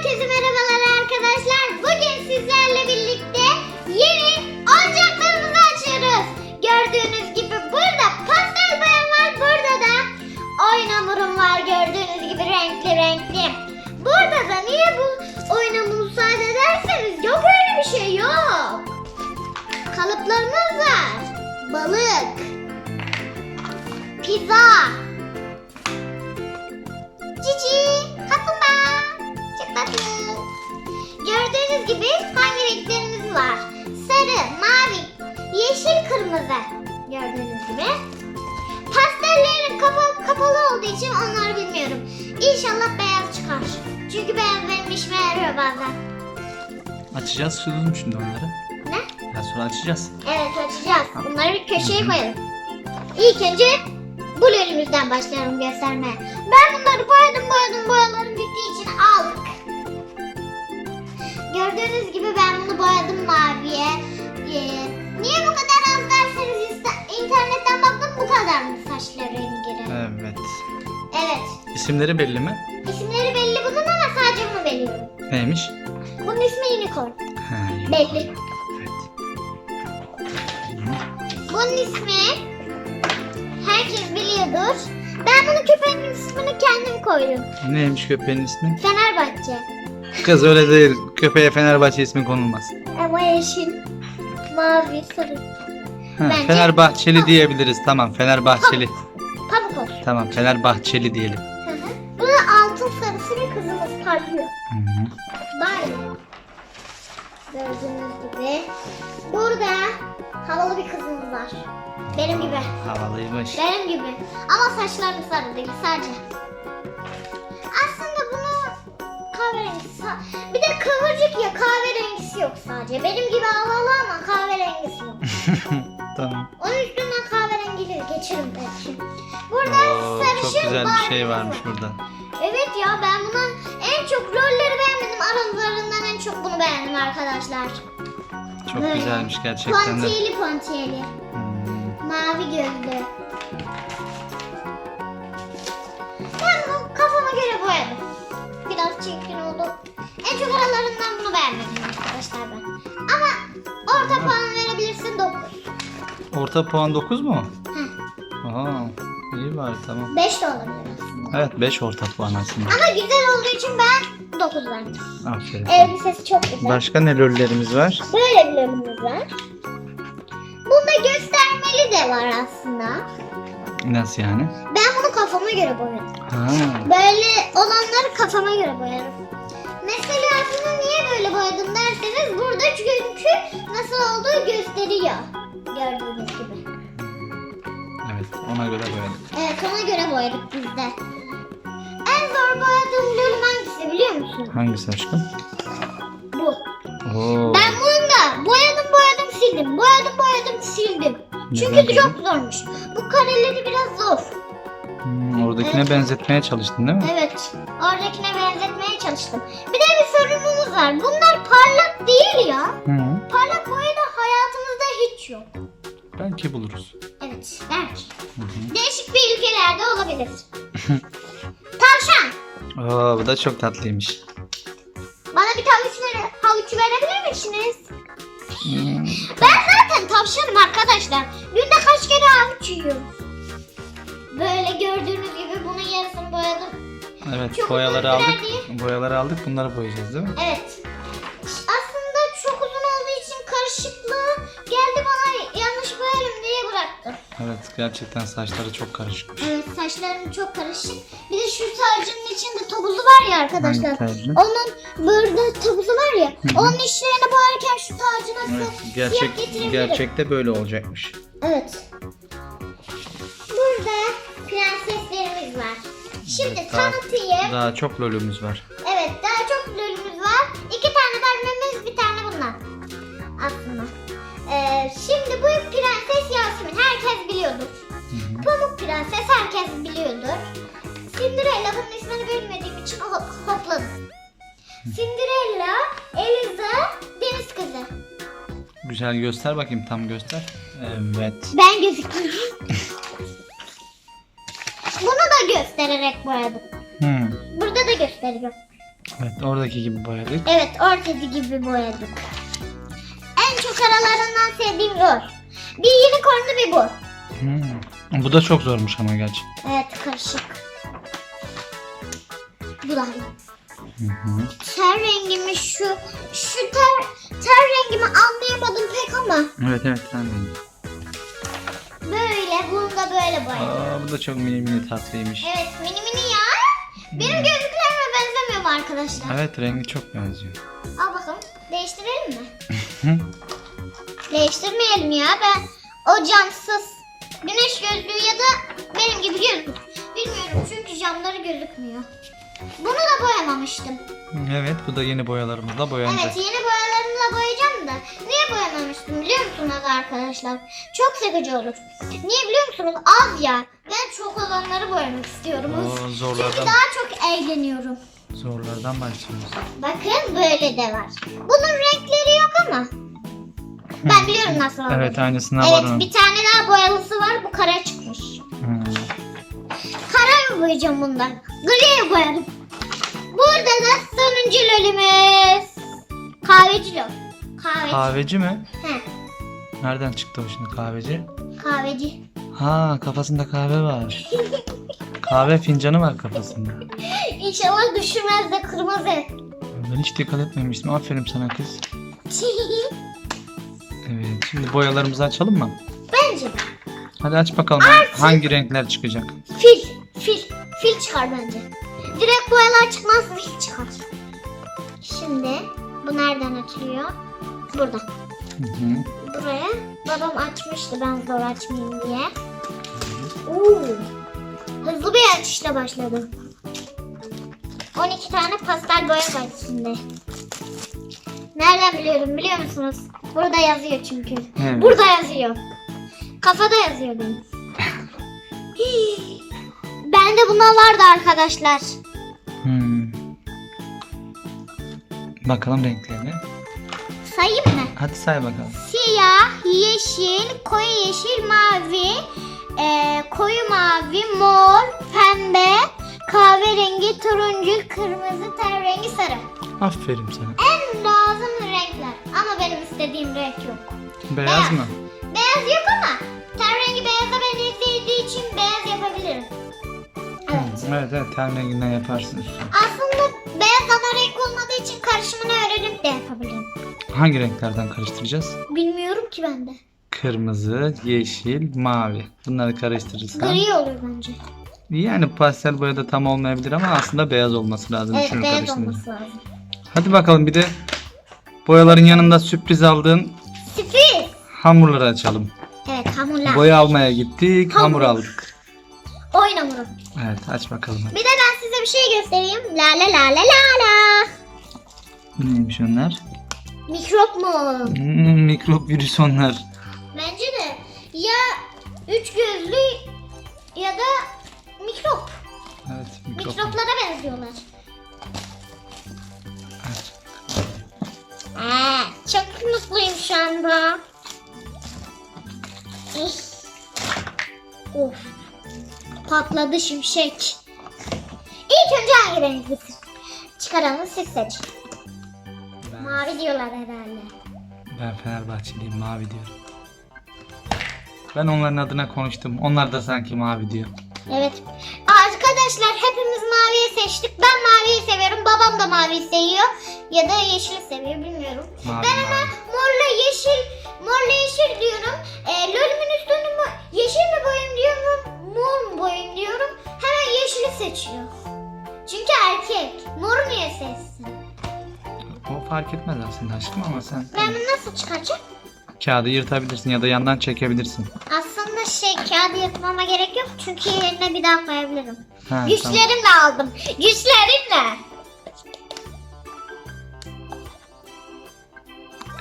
Herkese merhabalar arkadaşlar. Bugün sizlerle birlikte yeni oyuncaklarımızı açıyoruz. Gördüğünüz gibi burada pastel boyam var. Burada da oyun hamurum var. Gördüğünüz gibi renkli renkli. Burada da niye bu oyun hamuru müsaade ederseniz yok öyle bir şey yok. Kalıplarımız var. Balık. Pizza. Cici, kaplumbağa, tatlı. Gördüğünüz gibi hangi renklerimiz var? Sarı, mavi, yeşil, kırmızı. Gördüğünüz gibi. Pastellerin kafa, kapalı olduğu için onları bilmiyorum. İnşallah beyaz çıkar. Çünkü beyaz benim işime yarıyor bazen. Açacağız sürüyorum şimdi onları. Ne? Biraz sonra açacağız. Evet açacağız. Bunları bir köşeye koyalım. İlk önce bu bölümümüzden başlayalım göstermeye. Ben bunları boyadım boyadım boyalarım bittiği için aldık. Gördüğünüz gibi ben bunu boyadım maviye. Ee, niye bu kadar az derseniz internetten baktım bu kadar mı saçları rengi? Evet. Evet. İsimleri belli mi? İsimleri belli bunun ama sadece bunu biliyorum. Neymiş? Bunun ismi Unicorn. Ha. Belli. Evet. Bunun ismi herkes biliyordur. Ben bunun köpeğinin ismini kendim koydum. Neymiş köpeğin ismi? Fenerbahçe. Kız öyle değil. Köpeğe Fenerbahçe ismi konulmaz. Ama yeşil, mavi, sarı. Ha, Bence- Fenerbahçeli diyebiliriz. Tamam Fenerbahçeli. Pamuk olsun. Tamam Fenerbahçeli diyelim. Hı hı. Altın sarısı bir kızımız parlıyor. Hı. Gördüğünüz gibi. Burada havalı bir kızımız var. Benim gibi. Havalıymış. Benim gibi. Ama saçlarım sarı değil sadece. Kahverengisi. Bir de kıvırcık ya kahverengisi yok sadece. Benim gibi havalı ama kahverengisi yok. tamam. Onun üstünden kahverengileri geçirim belki. Burada Oo, sarışın çok güzel bir şey varmış var. burada. Evet ya ben buna en çok rolleri beğenmedim. Aralarından en çok bunu beğendim arkadaşlar. Çok Böyle. güzelmiş gerçekten de. Pontiyeli pontiyeli. Hmm. Mavi gözlü. Ben bunu kafama göre boyadım. Çirkin oldu. En çok aralarından bunu beğenmedim arkadaşlar ben. Ama orta puan verebilirsin 9. Orta puan 9 mu? Heh, Aha. İyi bari tamam. 5 de olabilir aslında. Evet 5 orta puan aslında. Ama güzel olduğu için ben 9 verdim. Aferin. Elbisesi çok güzel. Başka ne lollerimiz var? Böyle bir bölümümüz var. Bunda göstermeli de var aslında. Nasıl yani? Ben kafama göre boyadım. Ha. Böyle olanları kafama göre boyarım. Mesela bunu niye böyle boyadım derseniz burada çünkü nasıl olduğu gösteriyor. Gördüğünüz gibi. Evet ona göre boyadık. Evet ona göre boyadık biz de. En zor boyadığım bölüm hangisi biliyor musun? Hangisi aşkım? Bu. Oo. Ben bunu da boyadım boyadım sildim. Boyadım boyadım sildim. Çünkü Neden çok zormuş. Bu kareleri biraz zor. Hmm, oradakine benzetmeye çalıştın değil mi? Evet. Oradakine benzetmeye çalıştım. Bir de bir sorunumuz var. Bunlar parlak değil ya. Hı. Parlak boya da hayatımızda hiç yok. Belki buluruz. Evet, belki. Hı hı. Değişik bir ülkelerde olabilir. Tavşan. Oo, bu da çok tatlıymış. Bana bir havuç, ver, havuç verebilir misiniz? Hmm, Ben zaten tavşanım arkadaşlar. Günde kaç kere havuç yiyorum. Böyle gördüğünüz gibi bunun yarısını boyadım. Evet Çok boyaları aldık. sürer Boyaları aldık bunları boyayacağız değil mi? Evet. Aslında çok uzun olduğu için karışıklığı geldi bana yanlış boyarım diye bıraktım. Evet gerçekten saçları çok karışıkmış. Evet saçlarım çok karışık. Bir de şu tacının içinde topuzu var ya arkadaşlar. Onun burada topuzu var ya. Onun içlerini boyarken şu tacı nasıl Evet, siyah gerçek getirebilirim. gerçekte böyle olacakmış. Evet. Şimdi Evet, daha- tanıtayım. Daha çok lolümüz var. Evet daha çok bölümümüz var. İki tane vermemiz bir tane bundan. Aslında. Ee, şimdi bu prenses Yasemin herkes biliyordur. Hı hı. Pamuk prenses herkes biliyordur. Cinderella bunun ismini bilmediğim için ho- hopladım. Cinderella, Eliza, deniz kızı. Güzel göster bakayım tam göster. Evet. Ben gözüküyorum. Da göstererek boyadım. Hmm. Burada da gösteriyor. Evet oradaki gibi boyadık. Evet ortadaki gibi boyadık. En çok aralarından sevdiğim zor. Bir unicornlu bir bu. Hmm. Bu da çok zormuş ama gerçi. Evet karışık. Bu da Hı hı. ter rengimi şu şu ter ter rengimi anlayamadım pek ama Evet evet ben de. Da böyle boyadım. Aa, bu da çok mini mini tatlıymış. Evet mini mini ya. Benim gözlüklerime benzemiyor mu arkadaşlar? Evet rengi çok benziyor. Al bakalım. Değiştirelim mi? Değiştirmeyelim ya. Ben o camsız güneş gözlüğü ya da benim gibi gözlük. Bilmiyorum çünkü camları gözükmüyor. Bunu da boyamamıştım. Evet bu da yeni boyalarımızla boyanacak. Evet yeni boyalarımla boyayacağım da. Niye boyamamıştım biliyor musunuz arkadaşlar? Çok sıkıcı olur. Niye biliyor musunuz? Az ya. Ben çok olanları boyamak istiyorum. Oo, Çünkü zorlardan, daha çok eğleniyorum. zorlardan başlıyoruz. Bakın böyle de var. Bunun renkleri yok ama. Ben biliyorum nasıl olduğunu. Evet aynısına var Evet bir tane daha boyalısı var. Bu kara çıkmış. Hmm. Boyayacağım bundan. Griye boyarım. Burada da sonuncu lolümüz. Kahveci lol. Kahveci. Kahveci mi? He, Nereden çıktı o şimdi kahveci? kahveci. Ha kafasında kahve var. Kahve fincanı var kafasında. İnşallah düşürmez de kırmızı. Ben hiç dikkat etmemiştim. Aferin sana kız. Evet şimdi boyalarımızı açalım mı? Bence Hadi aç bakalım hangi renkler çıkacak. fil. Fil. Çıkar bence. Direkt boyalar çıkmaz fil çıkar. Şimdi bu nereden açılıyor? Burada. Hı hı. Buraya babam açmıştı ben zor açmayayım diye. Oo. Hızlı bir açışla başladı. 12 tane pastel boya var içinde. Nereden biliyorum biliyor musunuz? Burada yazıyor çünkü. Evet. Burada yazıyor. Kafada yazıyor benim. Bende buna vardı arkadaşlar. Hmm. Bakalım renklerine. Sayayım mı? Hadi say bakalım. Siyah, yeşil, koyu yeşil, mavi, e, koyu mavi, mor, pembe, kahverengi, turuncu, kırmızı, ten rengi, sarı. Aferin sana. En lazım renkler. Ama benim istediğim renk yok. Beyaz Beyaz. mı? Beyaz yok ama ten rengi beyaza benzediği için beyaz yapabilirim. Evet. Evet evet ten renginden yaparsın. Aslında beyaz ana renk olmadığı için karışımını öğrenip de yapabilirim. Hangi renklerden karıştıracağız? Bilmiyorum ki ben de. Kırmızı, yeşil, mavi. Bunları karıştırırsan. Gri olur bence. Yani pastel boyada tam olmayabilir ama aslında beyaz olması lazım. Evet beyaz karıştırınca. olması lazım. Hadi bakalım bir de boyaların yanında sürpriz aldığın Sürpriz. hamurları açalım. Evet hamurlar. Boya almaya gittik, hamur, Hamur. aldık. Oyun hamuru. Evet aç bakalım. Bir de ben size bir şey göstereyim. La la la la la la. Neymiş onlar? Mikrop mu? Hmm, mikrop virüs onlar. Bence de ya üç gözlü ya da mikrop. Evet mikrop. Mikroplara benziyorlar. Aç. Aa, çok mutluyum şu anda. Eh. Of. Patladı şimşek. İlk önce hangi rengi çıkaralım siz seçin. Ben, Mavi diyorlar herhalde. ben Fenerbahçeliyim mavi diyorum. Ben onların adına konuştum. Onlar da sanki mavi diyor. Evet. Arkadaşlar hepimiz maviyi seçtik. Ben maviyi seviyorum. Babam da maviyi seviyor. Ya da yeşili seviyor bilmiyorum. Mavi, ben mavi. morla yeşil, morla yeşil diyorum. Seçiyor. Çünkü erkek. Mor niye seçsin? O fark etmez aslında aşkım ama sen Ben bunu nasıl çıkaracağım? kağıdı yırtabilirsin ya da yandan çekebilirsin. Aslında şey kağıdı yırtmama gerek yok. Çünkü yerine bir daha koyabilirim. Ha. Güçlerimle aldım. Güçlerimle.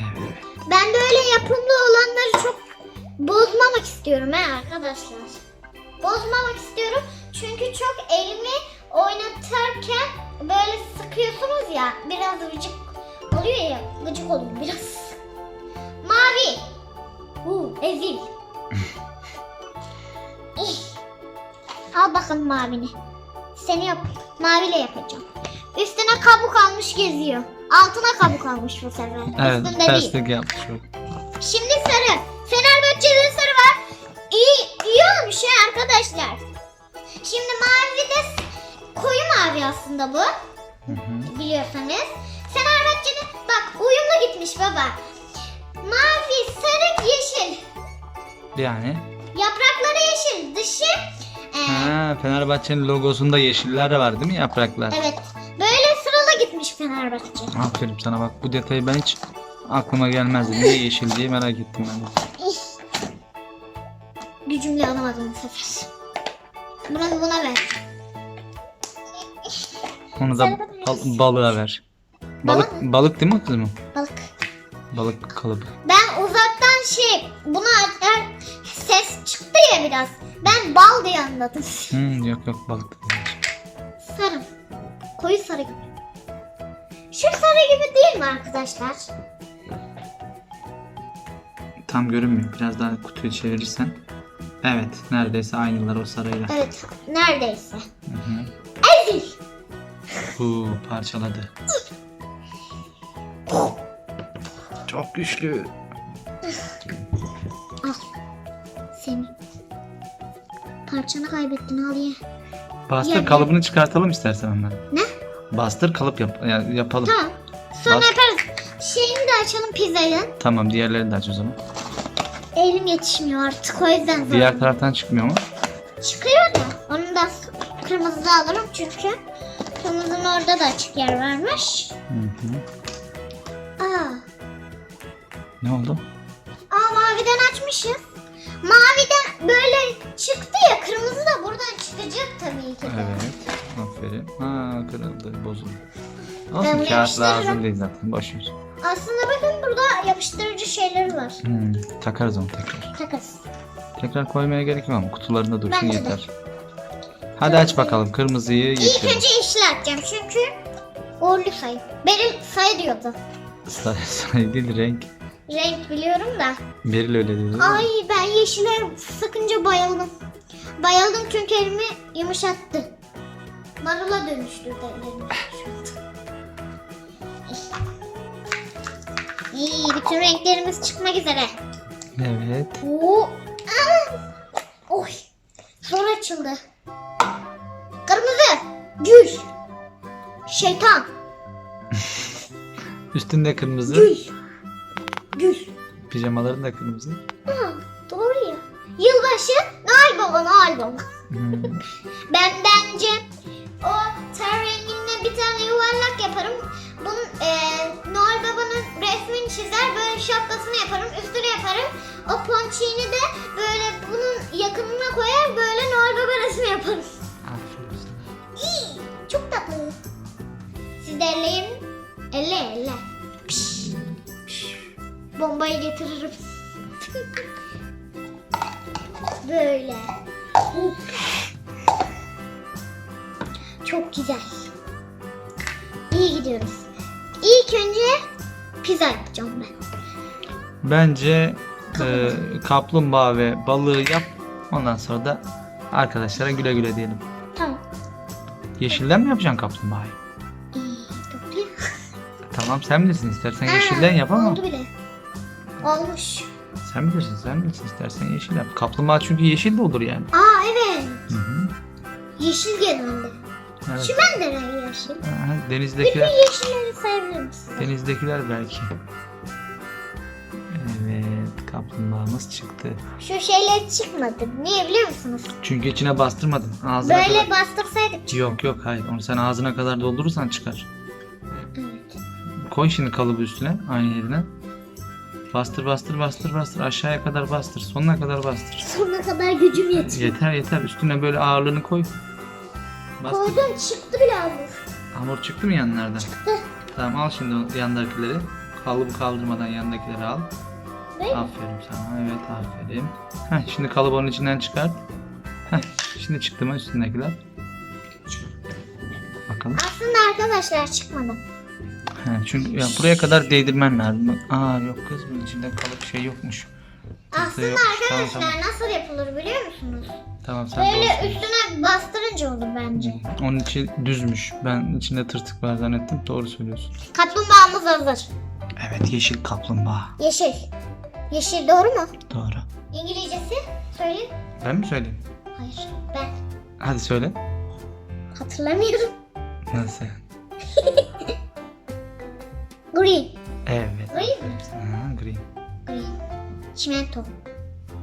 Evet. Ben de öyle yapımlı olanları çok bozmamak istiyorum he arkadaşlar. Bozmamak istiyorum çünkü çok elimi oynatırken böyle sıkıyorsunuz ya biraz gıcık oluyor ya gıcık oluyor biraz. Mavi. Uu, ezil. Al bakalım mavini. Seni yap maviyle yapacağım. Üstüne kabuk almış geziyor. Altına kabuk almış bu sefer. Evet Üstünde değil. terslik yapmış o. Şimdi sarı. Fenerbahçe'de sarı var. İyi, iyi olmuş ya arkadaşlar. Şimdi mavi de koyu mavi aslında bu. Hı hı. Biliyorsanız. Fenerbahçe'de bak uyumlu gitmiş baba. Mavi, sarı, yeşil. Yani Yaprakları yeşil. Dışı e, ha, Fenerbahçe'nin logosunda yeşiller de var değil mi yapraklar? evet. Böyle sıralı gitmiş Fenerbahçe. Aferin sana bak bu detayı ben hiç aklıma gelmezdi. Niye yeşil diye merak ettim ben de. Gücümle alamadım bu sefer. Bunu buna ver. Onu da bal- balığa ver. Balık balık değil mi kızım? Balık. Balık kalıbı. Ben uzaktan şey bunu açar ses çıktı ya biraz. Ben bal diye anladım. Hmm, yok yok balık. Sarı. Koyu sarı gibi. Şu sarı gibi değil mi arkadaşlar? Tam görünmüyor. Biraz daha kutuyu çevirirsen. Evet neredeyse aynılar o sarıyla. Evet. Neredeyse. Hı hı. Ezil. Huu, parçaladı. Çok güçlü. Al. Seni. Parçanı kaybettin al ye. Bastır Yani- kalıbını çıkartalım istersen onları. Ne? Bastır kalıp yap ya- yapalım. Tamam. Sonra Bas. yaparız. Şeyini de açalım pizzayı. Tamam diğerlerini de aç o zaman. Elim yetişmiyor artık o yüzden zor. Diğer taraftan çıkmıyor mu? Çıkıyor da onu da kırmızı alırım çünkü kırmızının orada da açık yer varmış. Hı hı. Aa, Ne oldu? aa maviden açmışız. Maviden böyle çıktı ya kırmızı da buradan çıkacak tabii ki de. Evet. Aferin. Ha kırıldı, bozuldu. Ben Olsun bunu kağıt yapıştırırım. lazım değil zaten. Boş ver. Aslında bakın burada yapıştırıcı şeyleri var. Hmm, takarız onu tekrar. Takas. Tekrar koymaya gerek yok ama kutularında dursun Bence de. yeter. Hadi aç bakalım kırmızıyı İlk yeşil. önce yeşil atacağım çünkü uğurlu sayı. Beril sayı diyordu. Say, say değil renk. Renk biliyorum da. Beril öyle dedi. Ay ben yeşile sıkınca bayıldım. Bayıldım çünkü elimi yumuşattı. Marula dönüştürdü elimi. İyi, bütün renklerimiz çıkmak üzere. Evet. Oo. Aa! Oy. Zor açıldı. Kırmızı. Gül. Şeytan. Üstünde kırmızı. Gül. Gül. Pijamaların da kırmızı. Aa, doğru ya. Yılbaşı Noel Baba Noel Baba. Hmm. Ben bence şapkasını yaparım, üstüne yaparım. O ponçiğini de böyle bunun yakınına koyar, böyle Noel Baba resmi yaparım. Aferin sana. İyi, çok tatlı. Siz de elleyin. Elle elle. Piş. Bombayı getiririm. Böyle. Çok güzel. İyi gidiyoruz. İlk önce pizza yapacağım ben. Bence e, kaplumbağa ve balığı yap. Ondan sonra da arkadaşlara güle güle diyelim. Tamam. Yeşilden mi yapacaksın kaplumbağayı? Tamam sen bilirsin istersen yeşilden yap ama. Oldu bile. Olmuş. Sen bilirsin sen bilirsin istersen yeşil yap. Kaplumbağa çünkü yeşil de olur yani. Aa evet. Hı hı. Yeşil genelde. Evet. Çimen de rengi yeşil. Aha, Bütün denizdekiler, yeşilleri sayabilir misin? denizdekiler belki. Evet kaplumbağamız çıktı. Şu şeyler çıkmadı. Niye biliyor musunuz? Çünkü içine bastırmadın. Ağzına Böyle kadar. bastırsaydık. Yok yok hayır onu sen ağzına kadar doldurursan çıkar. Evet. Koy şimdi kalıbı üstüne aynı yerine. Bastır bastır bastır bastır aşağıya kadar bastır sonuna kadar bastır. Sonuna kadar gücüm yetiyor. Yeter yeter üstüne böyle ağırlığını koy. Bastır. Koydum çıktı bile hamur. Hamur çıktı mı yanlardan? Çıktı. Tamam al şimdi yandakileri. Kalıbı kaldırmadan yandakileri al. Böyle. Aferin sana evet aferin. Heh, şimdi kalıbı onun içinden çıkart. Heh, şimdi çıktı mı üstündekiler? Bakalım. Aslında arkadaşlar çıkmadı. He, çünkü ya buraya kadar değdirmen lazım. Aa yok kız bunun içinde kalıp şey yokmuş. Aslında yokmuş. Tamam, arkadaşlar tamam. nasıl yapılır biliyor musunuz? Tamam sen Böyle söylüyorsun. üstüne bastırınca olur bence. Hmm, Onun içi düzmüş. Ben içinde tırtık var zannettim. Doğru söylüyorsun. Kaplumbağamız hazır. Evet yeşil kaplumbağa. Yeşil. Yeşil doğru mu? Doğru. İngilizcesi söyle. Ben mi söyleyeyim? Hayır ben Hadi söyle. hatırlamıyorum. Nasıl? Green. Evet. Green mi? Ha, green. Green. Çimento.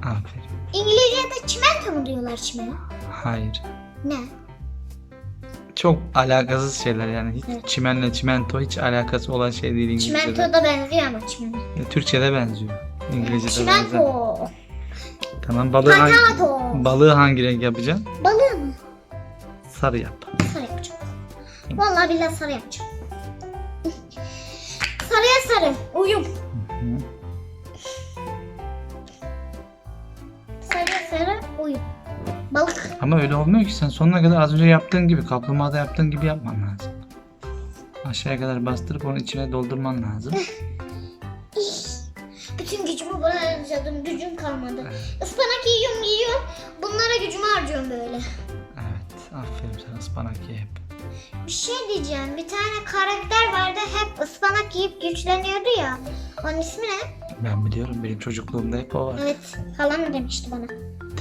Aferin. İngilizce'de çimento mu diyorlar çimene? Hayır. Ne? Çok alakasız şeyler yani. Hiç Evet. çimenle çimento hiç alakası olan şey değil İngilizce'de. Çimento da benziyor ama çimene. E, Türkçe'de benziyor. İngilizce'de benzer. Çimento. Tamam balığı hangi, Patato. balığı hangi renk yapacaksın? Balığı mı? Sarı yap. Sarı yapacağım. Vallahi billahi sarı yapacağım. Sarıya sarı. Uyum. Hı. Sarıya sarı uyum. Balık. Ama öyle olmuyor ki sen sonuna kadar az önce yaptığın gibi kaplumbağada yaptığın gibi yapman lazım. Aşağıya kadar bastırıp onun içine doldurman lazım. Harcadım. Gücüm kalmadı. Evet. Ispanak yiyorum yiyorum. Bunlara gücümü harcıyorum böyle. Evet. Aferin sana ıspanak ye hep. Bir şey diyeceğim. Bir tane karakter vardı. Hep ıspanak yiyip güçleniyordu ya. Onun ismi ne? Ben biliyorum benim çocukluğumda hep o var. Evet. Halam demişti bana.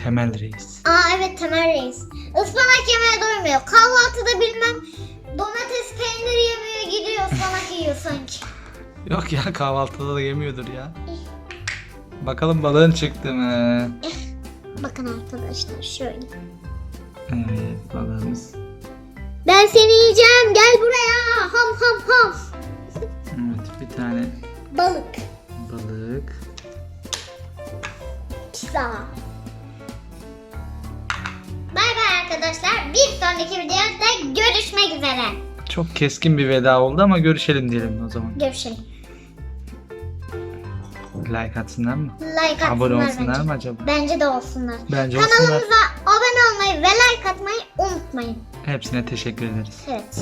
Temel reis. Aa evet Temel Reis. Ispanak yemeye doymuyor. Kahvaltıda bilmem domates peyniri yemiyor gidiyor ıspanak yiyor sanki. Yok ya kahvaltıda da yemiyordur ya. Bakalım balığın çıktı mı? Bakın arkadaşlar şöyle. Evet balığımız. Ben seni yiyeceğim gel buraya ham ham ham. Evet bir tane Balık. balık. Pizza. Bay bay arkadaşlar. Bir sonraki videoda görüşmek üzere. Çok keskin bir veda oldu ama görüşelim diyelim o zaman. Görüşelim. Like atsınlar mı? Like Abone atsınlar olsunlar bence. mı acaba? Bence de olsunlar. Bence olsunlar. Kanalımıza abone olmayı ve like atmayı unutmayın. Hepsine teşekkür ederiz. Evet.